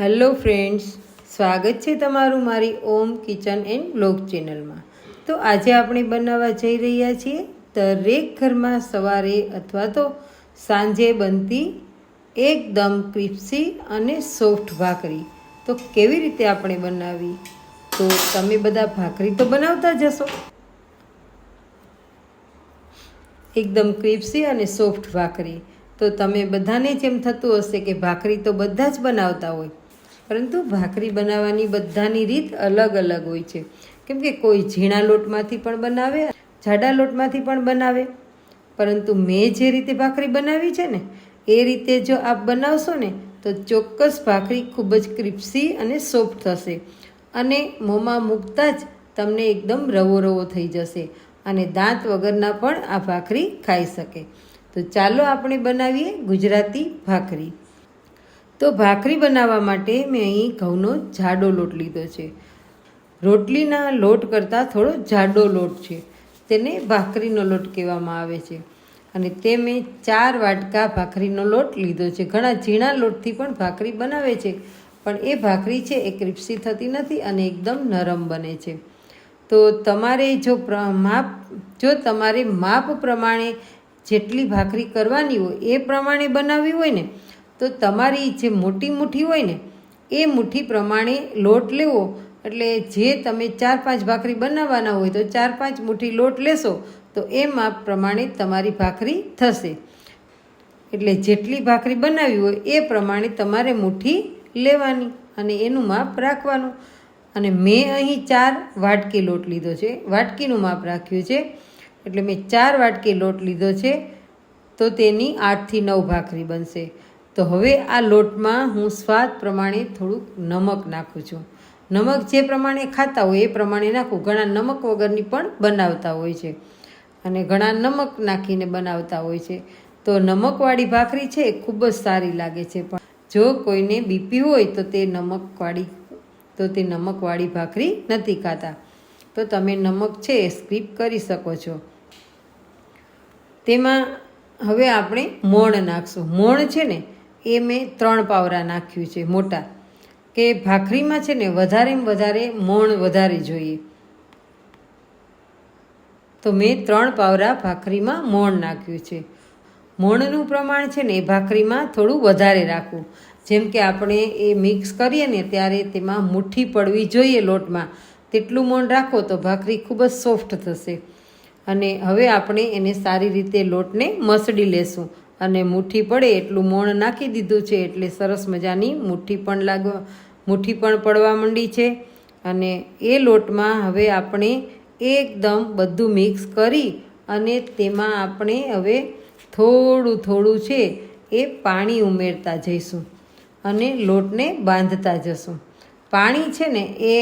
Hello friends સ્વાગત છે તમારું મારી ઓમ કિચન એન્ડ બ્લોગ ચેનલમાં. તો આજે આપણે બનાવવા જઈ રહ્યા છીએ દરેક ઘરમાં સવારે અથવા તો સાંજે બનતી એકદમ ક્રિપ્સી અને સોફ્ટ ભાખરી. તો કેવી રીતે આપણે બનાવી? તો તમે બધા ભાખરી તો બનાવતા જશો એકદમ ક્રિપ્સી અને સોફ્ટ ભાખરી. તો તમે બધાને જેમ થતું હશે કે ભાખરી તો બધા જ બનાવતા હોય. પરંતુ ભાખરી બનાવવાની બધાની રીત અલગ અલગ હોય છે. કેમ કે કોઈ ઝીણા લોટમાંથી પણ બનાવે, જાડા લોટમાંથી પણ બનાવે. પરંતુ મેં જે રીતે ભાખરી બનાવી છે ને, એ રીતે જો આપ બનાવશો ને, તો ચોક્કસ ભાખરી ખૂબ જ ક્રિપ્સી અને સોફ્ટ થશે. અને મોંમાં મૂકતા જ તમને એકદમ રવો રવો થઈ જશે અને દાંત વગરના પણ આ ભાખરી ખાઈ શકે. તો ચાલો આપણે બનાવીએ ગુજરાતી ભાખરી. તો ભાખરી બનાવવા માટે મેં અહીં ઘઉંનો જાડો લોટ લીધો છે. રોટલીના લોટ કરતાં થોડો જાડો લોટ છે. તેને ભાખરીનો લોટ કહેવામાં આવે છે. અને તે મેં ચાર વાટકા ભાખરીનો લોટ લીધો છે. ઘણા ઝીણા લોટથી પણ ભાખરી બનાવે છે. પણ એ ભાખરી છે એ ક્રિપ્સી થતી નથી અને એકદમ નરમ બને છે. તો તમારે જો માપ, જો તમારે માપ પ્રમાણે જેટલી ભાખરી કરવાની હોય, એ પ્રમાણે બનાવવી હોય ને તો તમારી જે મોટી મુઠ્ઠી હોય ને, એ મુઠ્ઠી પ્રમાણે લોટ લેવો. એટલે જે તમે ચાર પાંચ ભાખરી બનાવવાના હોય તો ચાર પાંચ મુઠ્ઠી લોટ લેશો, તો એ માપ પ્રમાણે તમારી ભાખરી થશે. એટલે જેટલી ભાખરી બનાવી હોય એ પ્રમાણે તમારે મુઠ્ઠી લેવાની અને એનું માપ રાખવાનું. અને મેં અહીં ચાર વાટકી લોટ લીધો છે. વાટકીનું માપ રાખ્યું છે. એટલે મેં ચાર વાટકી લોટ લીધો છે, તો તેની આઠથી નવ ભાખરી બનશે. તો હવે આ લોટમાં હું સ્વાદ પ્રમાણે થોડુંક નમક નાખું છું. નમક જે પ્રમાણે ખાતા હોય એ પ્રમાણે નાખું. ઘણા નમક વગરની પણ બનાવતા હોય છે. અને ઘણા નમક નાખીને બનાવતા હોય છે. તો નમકવાળી ભાખરી છે એ ખૂબ જ સારી લાગે છે. પણ જો કોઈને બીપી હોય તો તે નમકવાળી, તો તે નમકવાળી ભાખરી નથી ખાતા. તો તમે નમક છે એ સ્કીપ કરી શકો છો. તેમાં હવે આપણે મોણ નાખશું. મોણ છે ને એ મેં ત્રણ પાવરા નાખ્યું છે, મોટા. કે ભાખરીમાં છે ને વધારેમાં વધારે મોણ વધારે જોઈએ. તો મેં ત્રણ પાવરા ભાખરીમાં મોણ નાખ્યું છે. મોણનું પ્રમાણ છે ને એ ભાખરીમાં થોડું વધારે રાખવું. જેમ કે આપણે એ મિક્સ કરીએ ને ત્યારે તેમાં મુઠ્ઠી પડવી જોઈએ લોટમાં. તેટલું મોણ રાખો તો ભાખરી ખૂબ જ સોફ્ટ થશે. અને હવે આપણે એને સારી રીતે લોટને મસળી લેશું. અને મુઠ્ઠી પડે એટલું મોણ નાખી દીધું છે એટલે સરસ મજાની મુઠ્ઠી પણ લાગવા મુઠ્ઠી પણ પડવા માંડી છે. અને એ લોટમાં હવે આપણે એકદમ બધું મિક્સ કરી અને તેમાં આપણે હવે થોડું થોડું છે એ પાણી ઉમેરતા જઈશું અને લોટને બાંધતા જશું. પાણી છે ને એ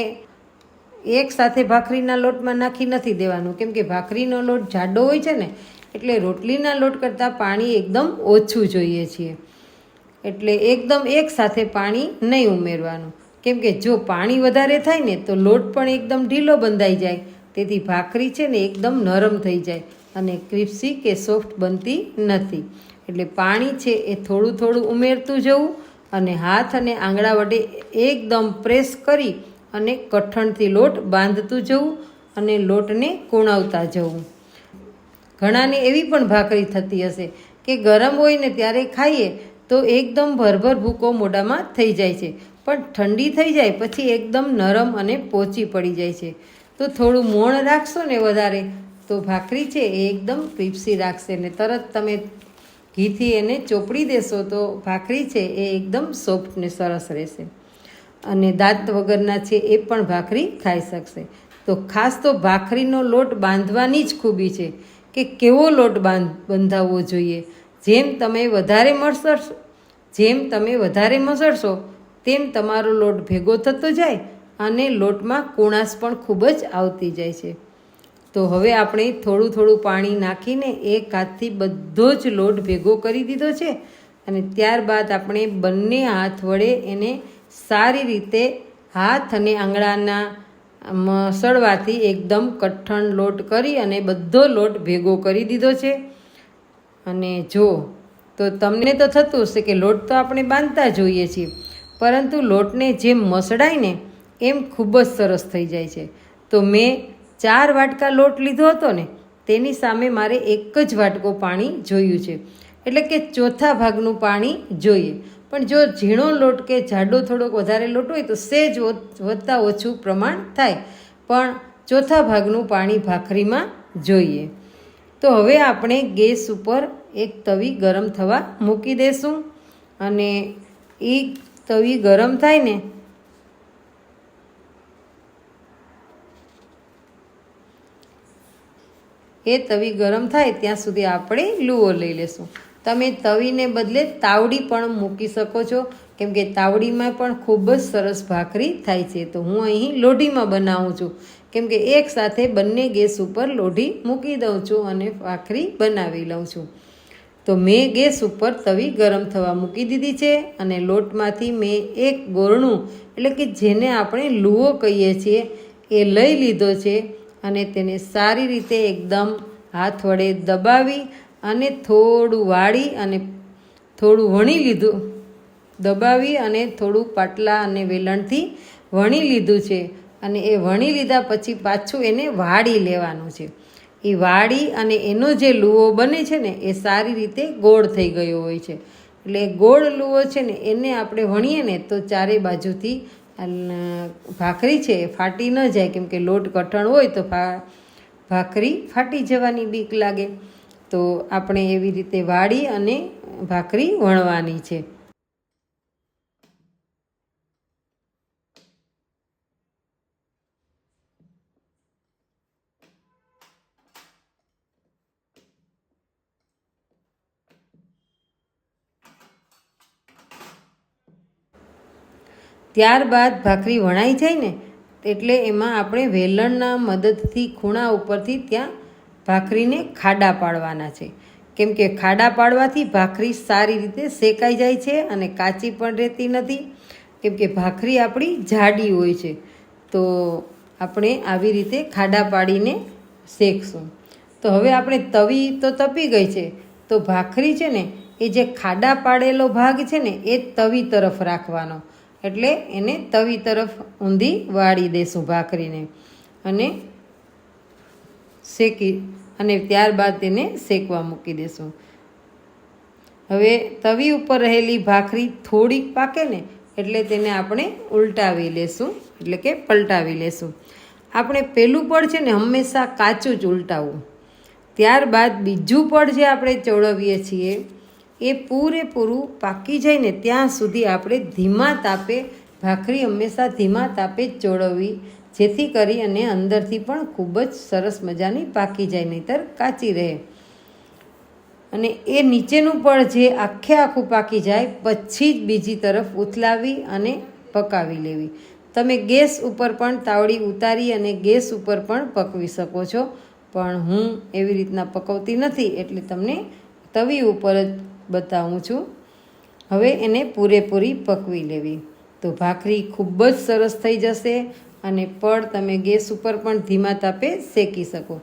એક સાથે ભાખરીના લોટમાં નાખી નથી દેવાનું. કેમ કે ભાખરીનો લોટ જાડો હોય છે ને એટલે રોટલીના લોટ કરતાં પાણી એકદમ ઓછું જોઈએ છીએ. એટલે એકદમ એક સાથે પાણી નહીં ઉમેરવાનું. કેમ કે જો પાણી વધારે થાય ને તો લોટ પણ એકદમ ઢીલો બંધાઈ જાય. તેથી ભાખરી છે ને એકદમ નરમ થઈ જાય અને ક્રિપ્સી કે સોફ્ટ બનતી નથી. એટલે પાણી છે એ થોડું થોડું ઉમેરતું જવું અને હાથ અને આંગળા વડે એકદમ પ્રેસ કરી અને કઠણથી લોટ બાંધતું જવું અને લોટને કૂણાવતા જવું. ઘણાને એવી પણ ભાખરી થતી હશે કે ગરમ હોય ને ત્યારે ખાઈએ તો એકદમ ભરભર ભૂકો મોઢામાં થઈ જાય છે. પણ ઠંડી થઈ જાય પછી એકદમ નરમ અને પોચી પડી જાય છે. તો થોડું મોણ રાખશો ને વધારે તો ભાખરી છે એ એકદમ ક્રિપ્સી રાખશે ને તરત તમે ઘીથી એને ચોપડી દેશો તો ભાખરી છે એ એકદમ સોફ્ટ ને સરસ રહેશે. અને દાંત વગરના છે એ પણ ભાખરી ખાઈ શકશે. તો ખાસ તો ભાખરીનો લોટ બાંધવાની જ ખૂબી છે. કે કેવો લોટ બાંધ, બંધાવવો જોઈએ? જેમ તમે વધારે મસળશો જેમ તમે વધારે મસળશો, તેમ તમારો લોટ ભેગો થતો જાય અને લોટમાં કુણાશ પણ ખૂબ જ આવતી જાય છે. તો હવે આપણે થોડું થોડું પાણી નાખીને એક હાથથી બધો જ લોટ ભેગો કરી દીધો છે અને ત્યારબાદ આપણે બંને હાથ વડે એને સારી રીતે હાથ અને આંગળાના મસળવાથી એકદમ કઠણ લોટ કરી અને બધો લોટ ભેગો કરી દીધો છે. અને જો, તો તમને તો થતું હશે કે લોટ તો આપણે બાંધતા જોઈએ છીએ, પરંતુ લોટને જેમ મસડાય ને એમ ખૂબ જ સરસ થઈ જાય છે. તો મેં ચાર વાટકા લોટ લીધો હતો ને, તેની સામે મારે એક જ વાટકો પાણી જોયું છે. એટલે કે ચોથા ભાગનું પાણી જોઈએ. પણ જો ઝીણો લોટ કે જાડો થોડોક વધારે લોટ હોય તો સેજ વધતા ઓછું પ્રમાણ થાય. પણ ચોથા ભાગનું પાણી ભાખરીમાં જોઈએ. તો હવે આપણે ગેસ ઉપર એક તવી ગરમ થવા મૂકી દઈશું અને એ તવી ગરમ થાય ને એ તવી ગરમ થાય ત્યાં સુધી આપણે લૂવો લઈ લેશું. તમે તવીને બદલે તાવડી પણ મૂકી શકો છો. કેમ કે તાવડીમાં પણ ખૂબ જ સરસ ભાખરી થાય છે. તો હું અહીં લોઢીમાં બનાવું છું. કેમ કે એક સાથે બંને ગેસ ઉપર લોઢી મૂકી દઉં છું અને ભાખરી બનાવી લઉં છું. તો મેં ગેસ ઉપર તવી ગરમ થવા મૂકી દીધી છે અને લોટમાંથી મેં એક ગોરણું, એટલે કે જેને આપણે લૂવો કહીએ છીએ, એ લઈ લીધો છે અને તેને સારી રીતે એકદમ હાથ વડે દબાવી અને થોડું વાળી અને થોડું વણી લીધું. દબાવી અને થોડું પાટલા અને વેલણથી વણી લીધું છે અને એ વણી લીધા પછી પાછું એને વાળી લેવાનું છે. એ વાળી અને એનો જે લુવો બને છે ને, એ સારી રીતે ગોળ થઈ ગયો હોય છે. એટલે ગોળ લુવો છે ને, એને આપણે વણીએ ને, તો ચારે બાજુથી ભાખરી છે એ ફાટી ન જાય, કેમ કે લોટ કઠણ હોય તો ભાખરી ફાટી જવાની બીક લાગે. તો આપણે એવી રીતે વાળી અને ભાખરી વણવાની છે. ત્યારબાદ ભાખરી વણાઈ જાય ને, એટલે એમાં આપણે વેલણના મદદથી ખૂણા ઉપરથી ત્યાં ભાખરીને ખાડા પાડવાના છે. કેમ કે ખાડા પાડવાથી ભાખરી સારી રીતે શેકાઈ જાય છે અને કાચી પણ રહેતી નથી. કેમ કે ભાખરી આપણી જાડી હોય છે. તો આપણે આવી રીતે ખાડા પાડીને શેકશું. તો હવે આપણે તવી તો તપી ગઈ છે. તો ભાખરી છે ને, એ જે ખાડા પાડેલો ભાગ છે ને, એ તવી તરફ રાખવાનો. એટલે એને તવી તરફ ઊંધી વાળી દેશું ભાખરીને. અને શેકી અને ત્યારબાદ તેને શેકવા મૂકી દેશું. હવે તવી ઉપર રહેલી ભાખરી થોડીક પાકે ને એટલે તેને આપણે ઉલટાવી લેશું, એટલે કે પલટાવી લેશું. આપણે પહેલું પડ છે ને હંમેશા કાચું જ ઉલટાવવું ત્યારબાદ બીજું પડ જે આપણે ચોળવીએ છીએ, એ પૂરેપૂરું પાકી જાય ને ત્યાં સુધી આપણે ધીમા તાપે, ભાખરી હંમેશા ધીમા તાપે ચોળવવી જેથી કરી અને અંદરથી પણ ખૂબ જ સરસ મજાની પાકી જાય, નહીંતર કાચી રહે. અને એ નીચેનું પણ જે આખે આખું પાકી જાય, પછી જ બીજી તરફ ઉથલાવી અને પકાવી લેવી. તમે ગેસ ઉપર પણ તાવડી ઉતારી અને ગેસ ઉપર પણ પકવી શકો છો. પણ હું એવી રીતના પકવતી નથી, એટલે તમને તવી ઉપર જ બતાવું છું. હવે એને પૂરેપૂરી પકવી લેવી. તો ભાખરી ખૂબ જ સરસ થઈ જશે. અને પડ તમે ગેસ ઉપર પણ ધીમા તાપે શેકી શકો.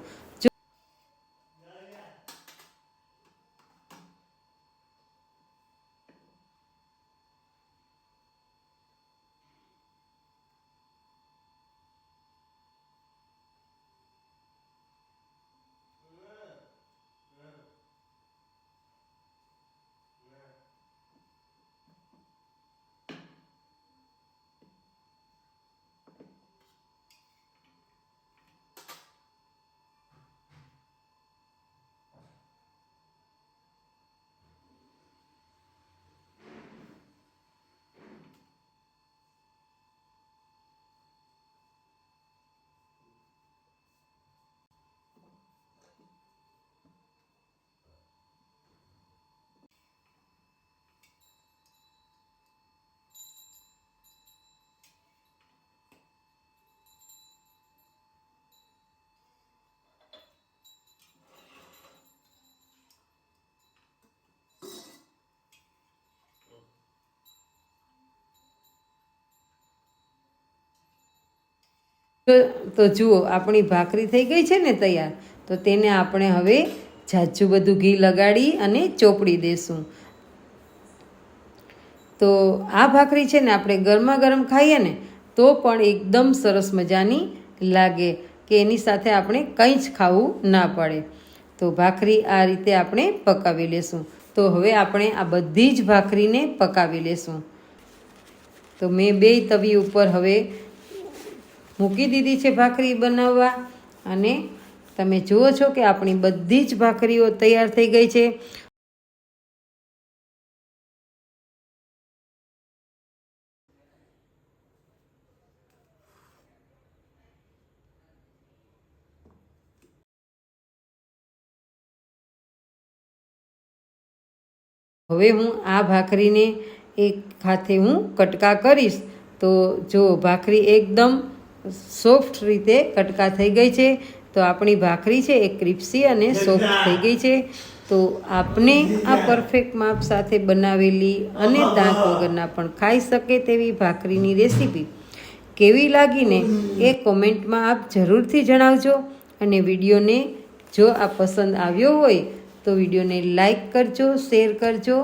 તો જુઓ, આપણી ભાખરી થઈ ગઈ છે ને તૈયાર, તો તેને આપણે હવે ઝાઝું બધું ઘી લગાડી અને ચોપડી દેશું. તો આ ભાખરી છે ને આપણે ગરમા ગરમ ખાઈએ ને, તો પણ એકદમ સરસ મજાની લાગે કે એની સાથે આપણે કંઈ જ ખાવું ના પડે. તો ભાખરી આ રીતે આપણે પકાવી લેશું. તો હવે આપણે આ બધી જ ભાખરીને પકાવી લેશું. તો મેં બે તવી ઉપર હવે મૂકી દીધી છે ભાખરી બનાવવા. અને તમે જુઓ છો કે આપણી બધી જ ભાખરીઓ તૈયાર થઈ ગઈ છે. હવે હું આ ભાખરીને એક હાથે હું કટકા કરીશ. તો જો ભાખરી એકદમ સોફ્ટ રીતે કટકા થઈ ગઈ છે. તો આપણી ભાખરી છે એ ક્રિપ્સી અને સોફ્ટ થઈ ગઈ છે. તો આપને આ પરફેક્ટ માપ સાથે બનાવેલી અને દાંત વગરના પણ ખાઈ શકે તેવી ભાખરીની રેસીપી. કેવી લાગીને એ કોમેન્ટમાં આપ જરૂરથી જણાવજો અને વિડીયોને જો આ પસંદ આવ્યો હોય તો વિડીયોને લાઈક કરજો, શેર કરજો.